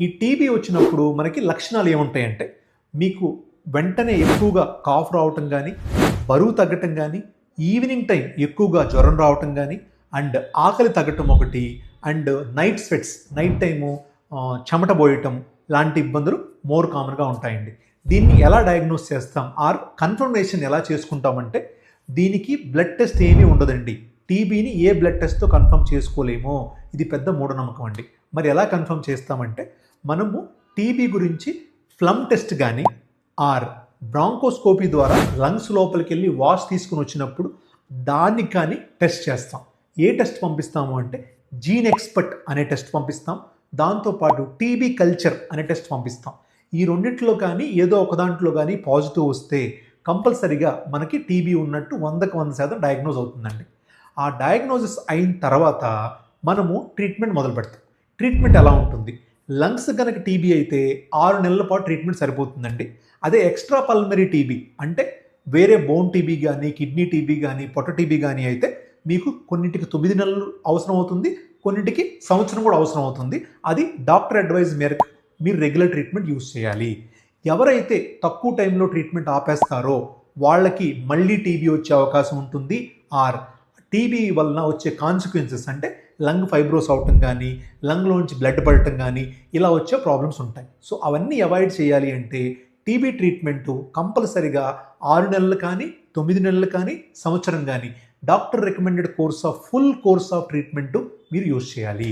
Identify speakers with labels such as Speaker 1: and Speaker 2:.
Speaker 1: ఈ టీబీ వచ్చినప్పుడు మనకి లక్షణాలు ఏముంటాయంటే మీకు వెంటనే ఎక్కువగా కాఫ్ రావటం కానీ బరువు తగ్గటం కానీ ఈవినింగ్ టైం ఎక్కువగా జ్వరం రావటం కానీ అండ్ ఆకలి తగ్గటం ఒకటి and night sweats night time చెమట పోయటం లాంటి ఇబ్బందులు మోర్ కామన్గా ఉంటాయండి. దీన్ని ఎలా డయాగ్నోస్ చేస్తాం? ఆర్ కన్ఫర్మేషన్ ఎలా చేసుకుంటామంటే దీనికి బ్లడ్ టెస్ట్ ఏమీ ఉండదండి. టీబీని ఏ బ్లడ్ టెస్ట్తో కన్ఫర్మ్ చేసుకోలేమో. ఇది పెద్ద మూఢనమ్మకం అండి. మరి ఎలా కన్ఫర్మ్ చేస్తామంటే మనము టీబీ గురించి ఫ్లమ్ టెస్ట్ కానీ ఆర్ బ్రాంకోస్కోపీ ద్వారా లంగ్స్ లోపలికి వెళ్ళి వాష్ తీసుకుని వచ్చినప్పుడు దాన్ని కానీ టెస్ట్ చేస్తాం. ఏ టెస్ట్ పంపిస్తాము అంటే జీన్ ఎక్స్పర్ట్ అనే టెస్ట్ పంపిస్తాం. దాంతోపాటు టీబీ కల్చర్ అనే టెస్ట్ పంపిస్తాం. ఈ రెండిట్లో కానీ ఏదో ఒక దాంట్లో కానీ పాజిటివ్ వస్తే కంపల్సరిగా మనకి టీబీ ఉన్నట్టు వందకు వంద శాతం డయాగ్నోజ్ అవుతుందండి. ఆ డయాగ్నోసిస్ అయిన తర్వాత మనము ట్రీట్మెంట్ మొదలు పెడతాం ట్రీట్మెంట్ ఎలా ఉంటుంది? లంగ్స్ కనుక టీబీ అయితే ఆరు నెలల పాటు ట్రీట్మెంట్ సరిపోతుందండి. అదే ఎక్స్ట్రా పల్మరీ టీబీ అంటే వేరే బోన్ టీబీ కానీ కిడ్నీ టీబీ కానీ పొట్ట టీబీ కానీ అయితే మీకు కొన్నింటికి తొమ్మిది నెలలు అవసరం అవుతుంది కొన్నింటికి సంవత్సరం కూడా అవసరం అవుతుంది. అది డాక్టర్ అడ్వైజ్ మేరకు మీరు రెగ్యులర్ ట్రీట్మెంట్ యూస్ చేయాలి. ఎవరైతే తక్కువ టైంలో ట్రీట్మెంట్ ఆపేస్తారో వాళ్ళకి మళ్ళీ టీబీ వచ్చే అవకాశం ఉంటుంది. ఆర్ టీబీ వలన వచ్చే కాన్సిక్వెన్సెస్ అంటే లంగ్ ఫైబ్రోస్ అవటం కానీ లంగ్లోంచి బ్లడ్ పడటం కానీ ఇలా వచ్చే ప్రాబ్లమ్స్ ఉంటాయి. సో అవన్నీ అవాయిడ్ చేయాలి అంటే టీబీ ట్రీట్మెంటు కంపల్సరిగా ఆరు నెలలు కానీ తొమ్మిది నెలలు కానీ సంవత్సరం కానీ doctor recommended course of full course of treatment మీరు యూజ్ చేయాలి.